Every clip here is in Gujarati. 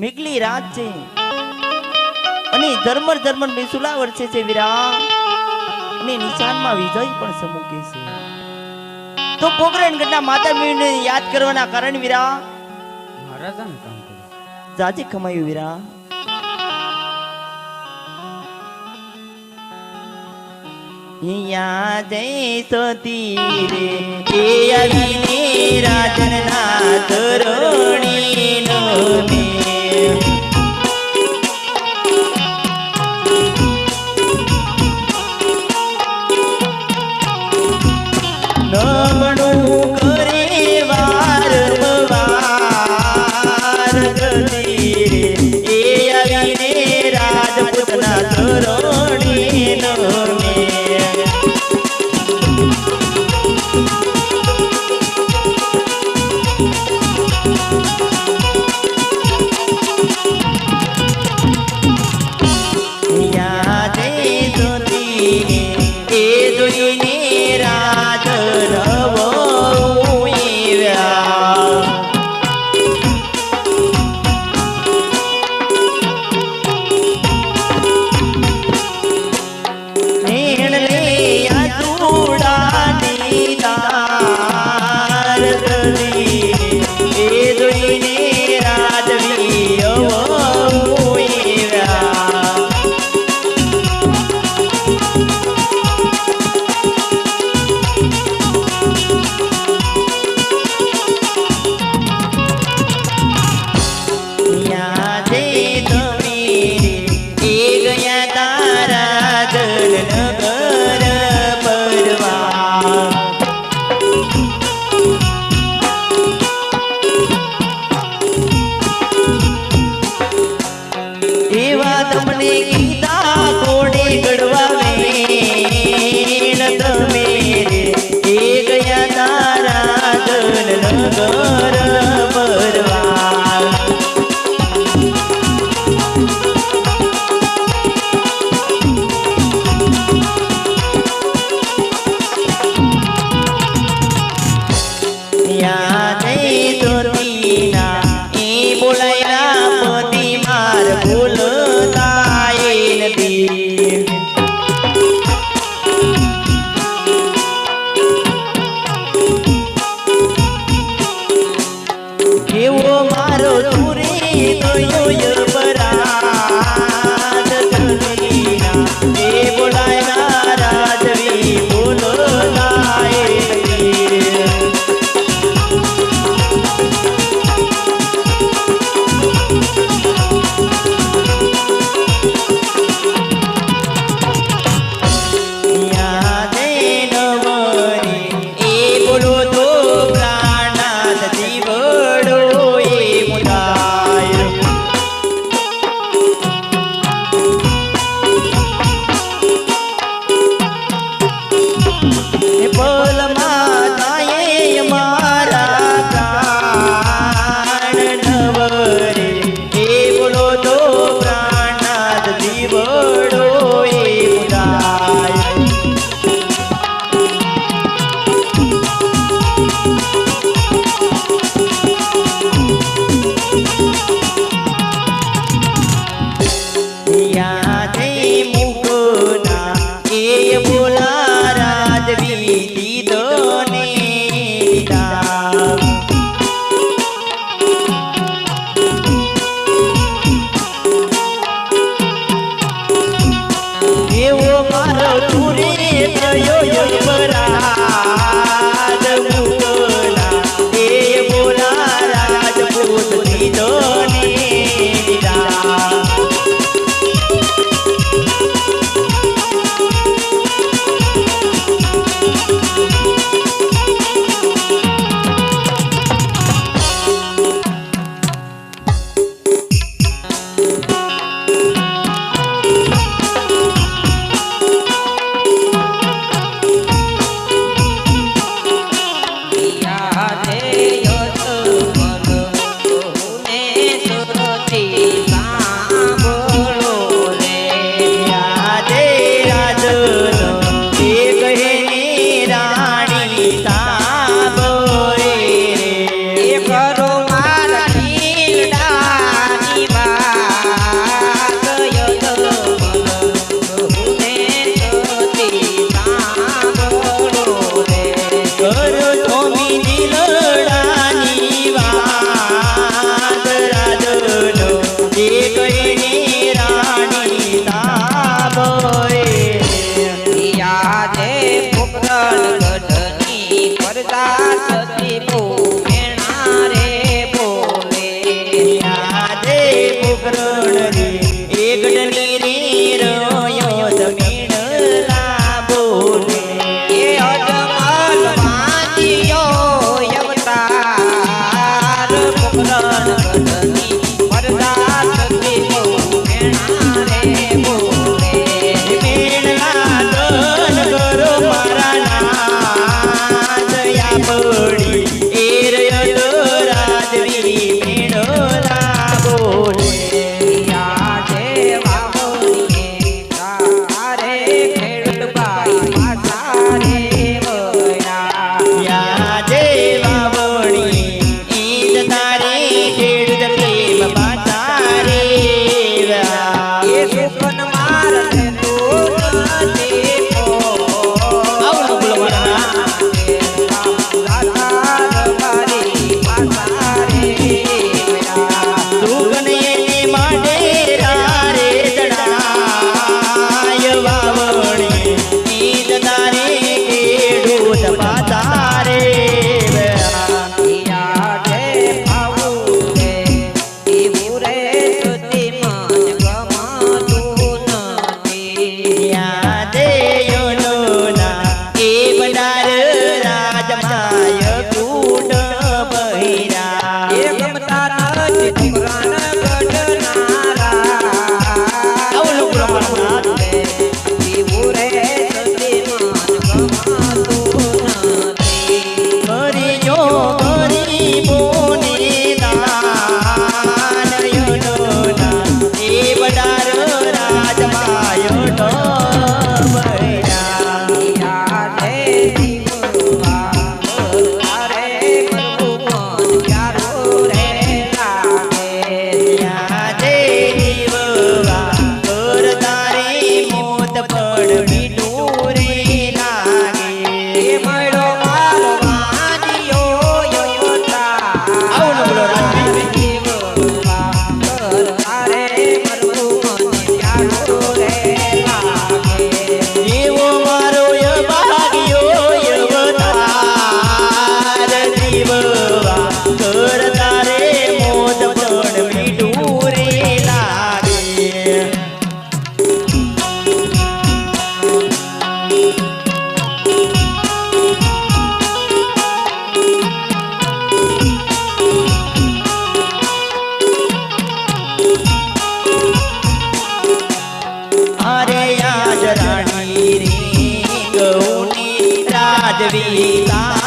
મિગલી રાત છે. અને ધર્મર ધર્મર બેસુલા વર્ષે છે વીરા અને નિશાનમાં વિજય પણ સમુકે છે. તો પોગરણ ગઢના માતા મેળને યાદ કરવાના કારણ વીરા મહારાજાનું કામ કરો. જાજે કમાયું વીરા યાદ સતી રે. રાજન ના તરણી નો પડોઈ રાજવી સાંભો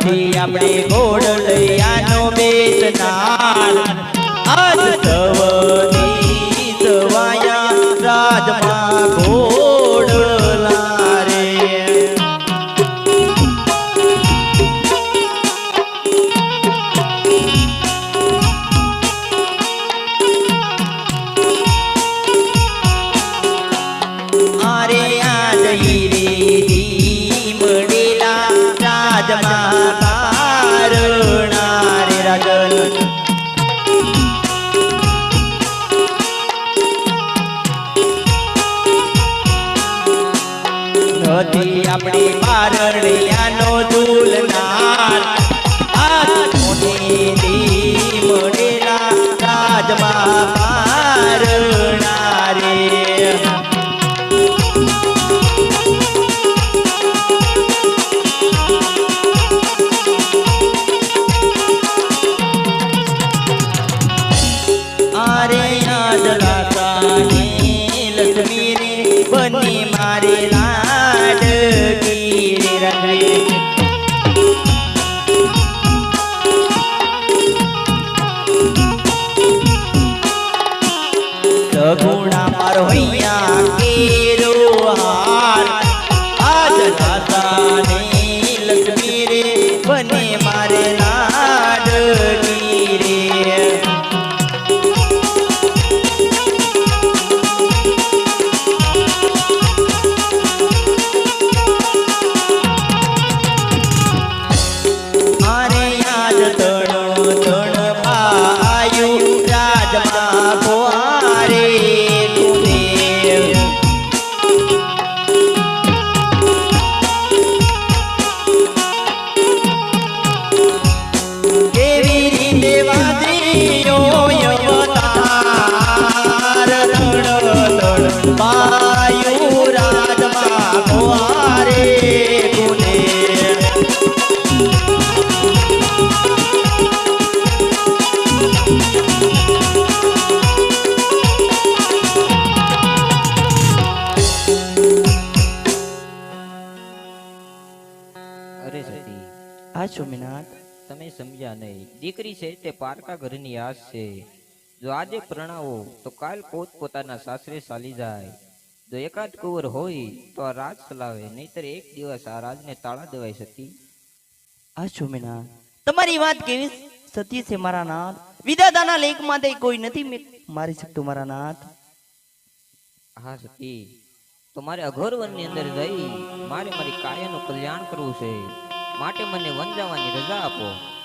નથી આપણે ગોળ લૈયાનો બેસનાર આજ સવની राजमा નહીં. દીકરી છે તે પારકા ઘરની આશ છે. જો આજે પ્રણાવો તો કાલ પોત પોતાના સાસરે ચાલી જાય. જો એકાદ કુંવર હોય તો આ રાજ ચલાવે નહીતર એક દિવસ આ રાજને તાળા દેવાય સતી. આ સોમનાથ તમારી વાત કેવી સતી છે મારા નાથ? વિધાતાના લેખ માટે કોઈ નથી મે- મારી શકતું મારા નાથ? હા સતી તો મારે અઘોરવનની અંદર જઈ મારે મારી કાયાનું કલ્યાણ કરવું છે. માટે મને વન જવાની રજા આપો.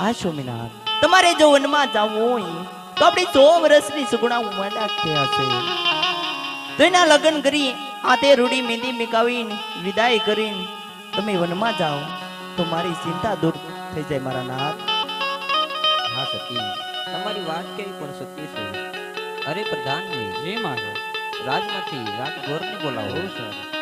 આ સોમનાથ તમારે જો વનમાં જવું હોય તો આપણે સો વર્ષની સુગુણા ઉંમરના થયા છે. તો એના લગ્ન કરી આ તે રૂડી મહેંદી મિકાવીને વિદાય કરીને તમે વનમાં જાઓ તો મારી ચિંતા દૂર થઈ જાય મારા નાથ. હા સતી. તમારી વાત કેવી પણ સત્ય છે. અરે પ્રધાનજી. જે મહારાજ. રાજમાંથી રાજગોરને બોલાવો. સર સારું